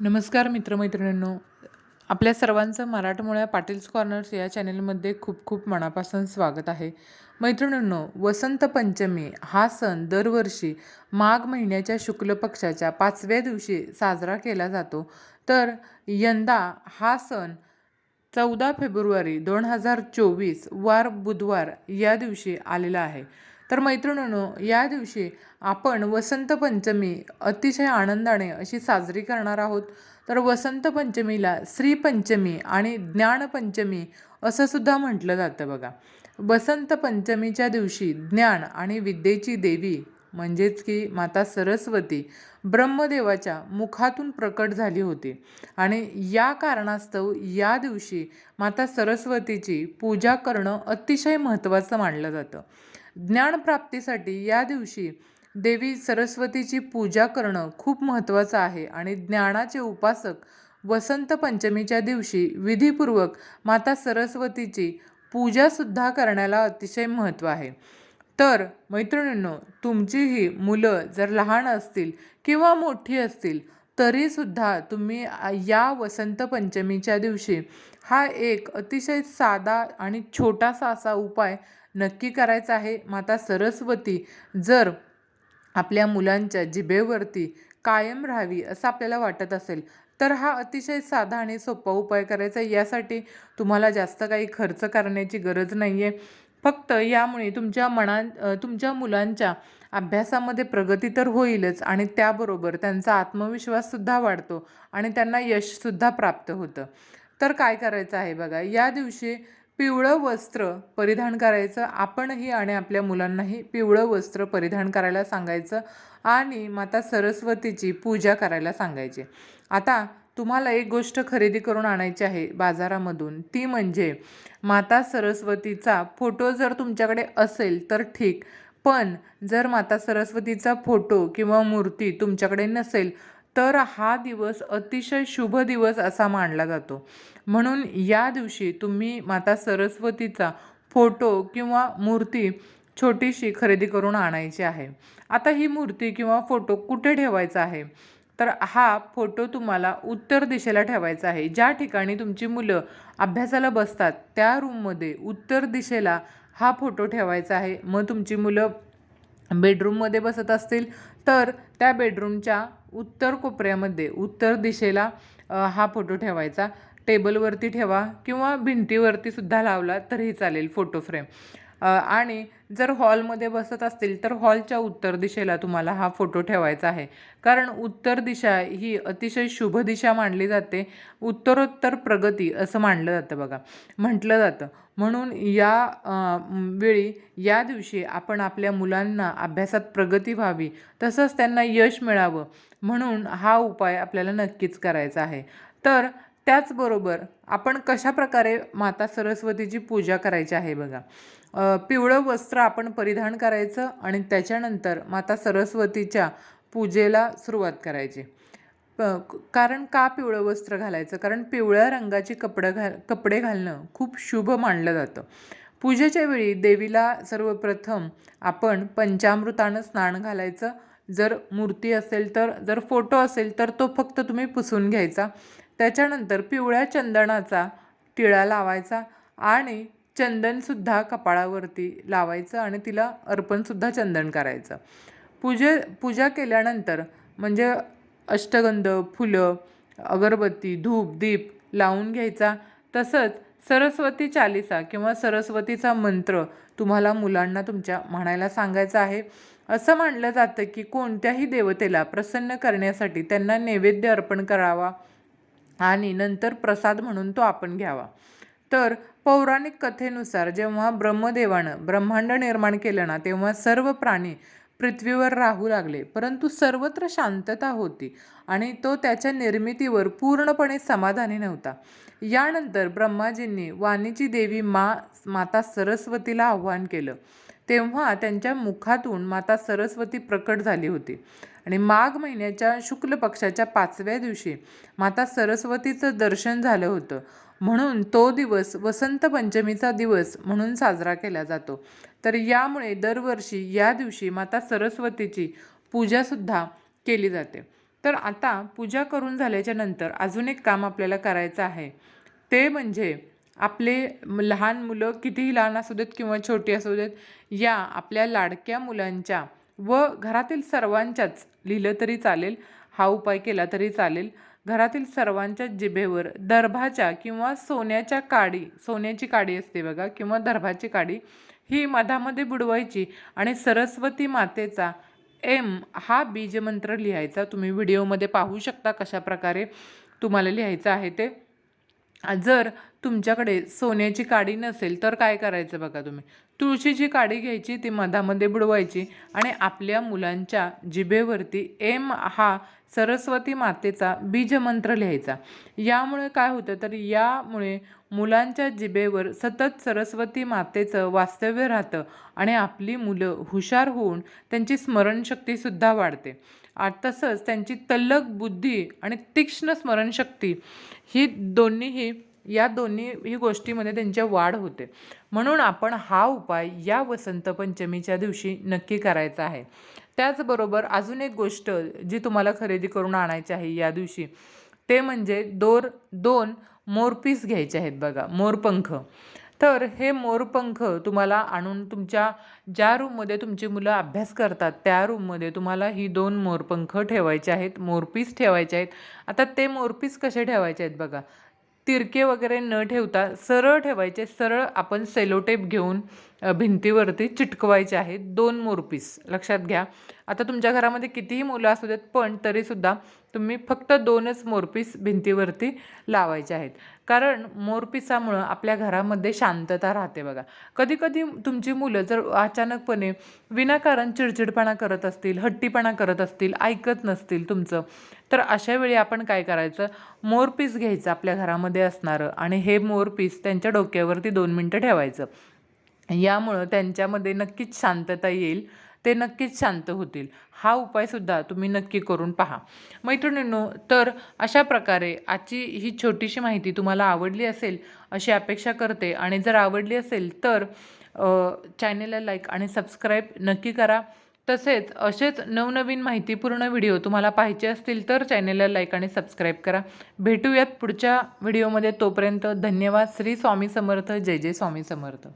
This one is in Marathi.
नमस्कार मित्रमैत्रिणींनो. आपल्या सर्वांचं मराठमोळ्या पाटील्स कॉर्नर्स या चॅनेलमध्ये खूप खूप मनापासून स्वागत आहे. मैत्रिणींनो वसंत पंचमी हा सण दरवर्षी माघ महिन्याच्या शुक्ल पक्षाच्या पाचव्या दिवशी साजरा केला जातो. तर यंदा हा सण चौदा फेब्रुवारी दोन हजार चोवीस वार बुधवार या दिवशी आलेला आहे. तर मैत्रिणींनो या दिवशी आपण वसंत पंचमी अतिशय आनंदाने अशी साजरी करणार आहोत. तर वसंत पंचमीला श्रीपंचमी आणि ज्ञानपंचमी असं सुद्धा म्हटलं जातं बघा. वसंत पंचमीच्या दिवशी ज्ञान आणि विद्येची देवी म्हणजेच की माता सरस्वती ब्रह्मदेवाच्या मुखातून प्रकट झाली होती. आणि या कारणास्तव या दिवशी माता सरस्वतीची पूजा करणं अतिशय महत्त्वाचं मानलं जातं. ज्ञानप्राप्तीसाठी या दिवशी देवी सरस्वतीची पूजा करणं खूप महत्त्वाचं आहे आणि ज्ञानाचे उपासक वसंत पंचमीच्या दिवशी विधीपूर्वक माता सरस्वतीची पूजासुद्धा करण्याला अतिशय महत्त्व आहे. तर मैत्रिणींनो तुमचीही मुलं जर लहान असतील किंवा मोठी असतील तरीसुद्धा तुम्ही या वसंत पंचमीच्या दिवशी हा एक अतिशय साधा आणि छोटासा असा उपाय नक्की करायचं आहे. माता सरस्वती जर आपल्या मुलांच्या जिभेवरती कायम राहावी असं आपल्याला वाटत असेल तर हा अतिशय साधा आणि सोपा उपाय करायचा यासाठी तुम्हाला जास्त काही खर्च करण्याची गरज नाही आहे फक्त यामुळे तुमच्या मना तुमच्या मुलांच्या अभ्यासामध्ये प्रगती तर होईलच आणि त्याबरोबर त्यांचा आत्मविश्वाससुद्धा वाढतो आणि त्यांना यशसुद्धा प्राप्त होतं. तर काय करायचं आहे बघा या दिवशी पिवळं वस्त्र परिधान करायचं. आपणही आणि आपल्या मुलांनाही पिवळं वस्त्र परिधान करायला सांगायचं आणि माता सरस्वतीची पूजा करायला सांगायची. आता तुम्हाला एक गोष्ट खरेदी करून आणायची आहे बाजारामधून. ती म्हणजे माता सरस्वतीचा फोटो जर तुमच्याकडे असेल तर ठीक. पण जर माता सरस्वतीचा फोटो किंवा मूर्ती तुमच्याकडे नसेल तर हा दिवस अतिशय शुभ दिवस असा मानला जातो. म्हणून या दिवशी तुम्ही माता सरस्वतीचा फोटो किंवा मूर्ती छोटीशी खरेदी करून आणायची आहे. आता ही मूर्ती किंवा फोटो कुठे ठेवायचा आहे? तर हा फोटो तुम्हाला उत्तर दिशेला ठेवायचा आहे. ज्या ठिकाणी तुमची मुलं अभ्यासाला बसतात त्या रूममध्ये उत्तर दिशेला हा फोटो ठेवायचा आहे. मग तुमची मुलं बेडरूममध्ये बसत असतील तर त्या बेडरूमच्या उत्तर कोपऱ्यामध्ये उत्तर दिशेला हा फोटो ठेवायचा. टेबलवरती ठेवा किंवा भिंतीवरती सुद्धा लावला तरीही चालेल फोटो फ्रेम आणि जर हॉलमध्ये बसत असतील तर हॉलच्या उत्तर दिशेला तुम्हाला हा फोटो ठेवायचा आहे. कारण उत्तर दिशा ही अतिशय शुभ दिशा मानली जाते. उत्तरोत्तर प्रगती असं मानलं जातं बघा. म्हटलं जातं. म्हणून या वेळी या दिवशी आपण आपल्या मुलांना अभ्यासात प्रगती व्हावी. तसंच त्यांना यश मिळावं. म्हणून हा उपाय आपल्याला नक्कीच करायचा आहे. तर त्याचबरोबर आपण कशाप्रकारे माता सरस्वतीची पूजा करायची आहे बघा. पिवळं वस्त्र आपण परिधान करायचं आणि त्याच्यानंतर माता सरस्वतीच्या पूजेला सुरुवात करायची. कारण का पिवळं वस्त्र घालायचं? कारण पिवळ्या रंगाची कपडं घाल कपडे घालणं खूप शुभ मानलं जातं. पूजेच्या वेळी देवीला सर्वप्रथम आपण पंचामृतानं स्नान घालायचं. जर मूर्ती असेल तर जर फोटो असेल तर तो फक्त तुम्ही पुसून घ्यायचा. त्याच्यानंतर पिवळ्या चंदनाचा टिळा लावायचा आणि चंदनसुद्धा कपाळावरती लावायचं आणि तिला अर्पणसुद्धा चंदन करायचं. पूजे पूजा केल्यानंतर म्हणजे अष्टगंध फुलं अगरबत्ती धूप दीप लावून घ्यायचा. तसंच सरस्वती चालिसा किंवा सरस्वतीचा मंत्र तुम्हाला मुलांना तुमच्या म्हणायला सांगायचा आहे. असं मानलं जातं की कोणत्याही देवतेला प्रसन्न करण्यासाठी त्यांना नैवेद्य अर्पण करावा. आणि नंतर प्रसाद म्हणून तो आपण घ्यावा. तर पौराणिक कथेनुसार जेव्हा ब्रह्मदेवानं ब्रह्मांड निर्माण केलं ना तेव्हा सर्व प्राणी पृथ्वीवर राहू लागले. परंतु सर्वत्र शांतता होती आणि तो त्याच्या निर्मितीवर पूर्णपणे समाधानी नव्हता. यानंतर ब्रह्माजींनी वाणीची देवी मा माता सरस्वतीला आव्हान केलं. तेव्हा त्यांच्या मुखातून माता सरस्वती प्रकट झाली होती. आणि माघ महिन्याच्या शुक्ल पक्षाच्या पाचव्या दिवशी माता सरस्वतीचं दर्शन झालं होतं. म्हणून तो दिवस वसंत पंचमीचा दिवस म्हणून साजरा केला जातो. तर यामुळे दरवर्षी या दिवशी माता सरस्वतीची पूजासुद्धा केली जाते. तर आता पूजा करून झाल्याच्यानंतर अजून एक काम आपल्याला करायचं आहे. ते म्हणजे आपले लहान मुलं कितीही लहान असू देत किंवा छोटी असू देत या आपल्या लाडक्या मुलांच्या व घरातील सर्वांच्याच लिहिलं तरी चालेल हा उपाय केला तरी चालेल. घरातील सर्वांच्या जिभेवर दर्भाच्या किंवा सोन्याच्या काडी सोन्याची काडी असते बघा किंवा दर्भाची काडी ही मधामध्ये बुडवायची आणि सरस्वती मातेचा एम हा बीजमंत्र लिहायचा. तुम्ही व्हिडिओमध्ये पाहू शकता कशा प्रकारे तुम्हाला लिहायचं आहे ते. जर तुमच्याकडे सोन्याची काडी नसेल तर काय करायचं बघा तुम्ही? तुळशीची काडी घ्यायची ती मधामध्ये बुडवायची आणि आपल्या मुलांच्या जिभेवरती एम हा सरस्वती मातेचा बीजमंत्र लिहायचा. यामुळे काय होतं तर यामुळे मुलांच्या जिभेवर सतत सरस्वती मातेचं वास्तव्य राहतं आणि आपली मुलं हुशार होऊन त्यांची स्मरणशक्तीसुद्धा वाढते. तसंच त्यांची तल्लक बुद्धी आणि तीक्ष्ण स्मरणशक्ती ही दोन्हीही या दोन्ही ही गोष्टीमध्ये त्यांच्या वाढ होते. म्हणून आपण हा उपाय या वसंत पंचमीच्या दिवशी नक्की करायचा आहे. त्याचबरोबर अजून एक गोष्ट जी तुम्हाला खरेदी करून आणायची आहे या दिवशी ते म्हणजे दोर दोन मोरपीस घ्यायचे आहेत बघा मोरपंख. तर हे मोरपंख तुम्हाला आणून तुमच्या ज्या रूममध्ये तुमची मुलं अभ्यास करतात त्या रूममध्ये तुम्हाला ही दोन मोरपंख ठेवायचे आहेत मोरपीस ठेवायचे आहेत. आता ते मोरपीस कसे ठेवायचे आहेत बघा. तिरके वगैरे न ठेवता सरळ ठेवायचे सरळ आपण सेलोटेप घेऊन भिंतीवरती चिटकवायचे आहेत. दोन मोरपीस लक्षात घ्या. आता तुमच्या घरामध्ये कितीही मुलं असू देत पण तरीसुद्धा तुम्ही फक्त दोनच मोरपीस भिंतीवरती लावायचे आहेत. कारण मोरपिसामुळं आपल्या घरामध्ये शांतता राहते बघा. कधीकधी तुमची मुलं जर अचानकपणे विनाकारण चिडचिडपणा करत असतील हट्टीपणा करत असतील ऐकत नसतील तुमचं तर अशा वेळी आपण काय करायचं? मोरपीस घ्यायचं आपल्या घरामध्ये असणारं आणि हे मोरपीस त्यांच्या डोक्यावरती दोन मिनटं ठेवायचं. यामुळं त्यांच्यामध्ये नक्कीच शांतता येईल ते नक्कीच शांत होतील. हा उपायसुद्धा तुम्ही नक्की करून पहा. मैत्रिणींनो तर अशा प्रकारे आजची ही छोटीशी माहिती तुम्हाला आवडली असेल अशी अपेक्षा करते. आणि जर आवडली असेल तर चॅनेलला लाईक आणि सबस्क्राईब नक्की करा. तसेच असेच नवनवीन माहितीपूर्ण व्हिडिओ तुम्हाला पाहिजे असतील तर चॅनेलला लाईक आणि सबस्क्राईब करा. भेटूयात पुढच्या व्हिडिओमध्ये. तोपर्यंत धन्यवाद. श्री स्वामी समर्थ. जय जय स्वामी समर्थ.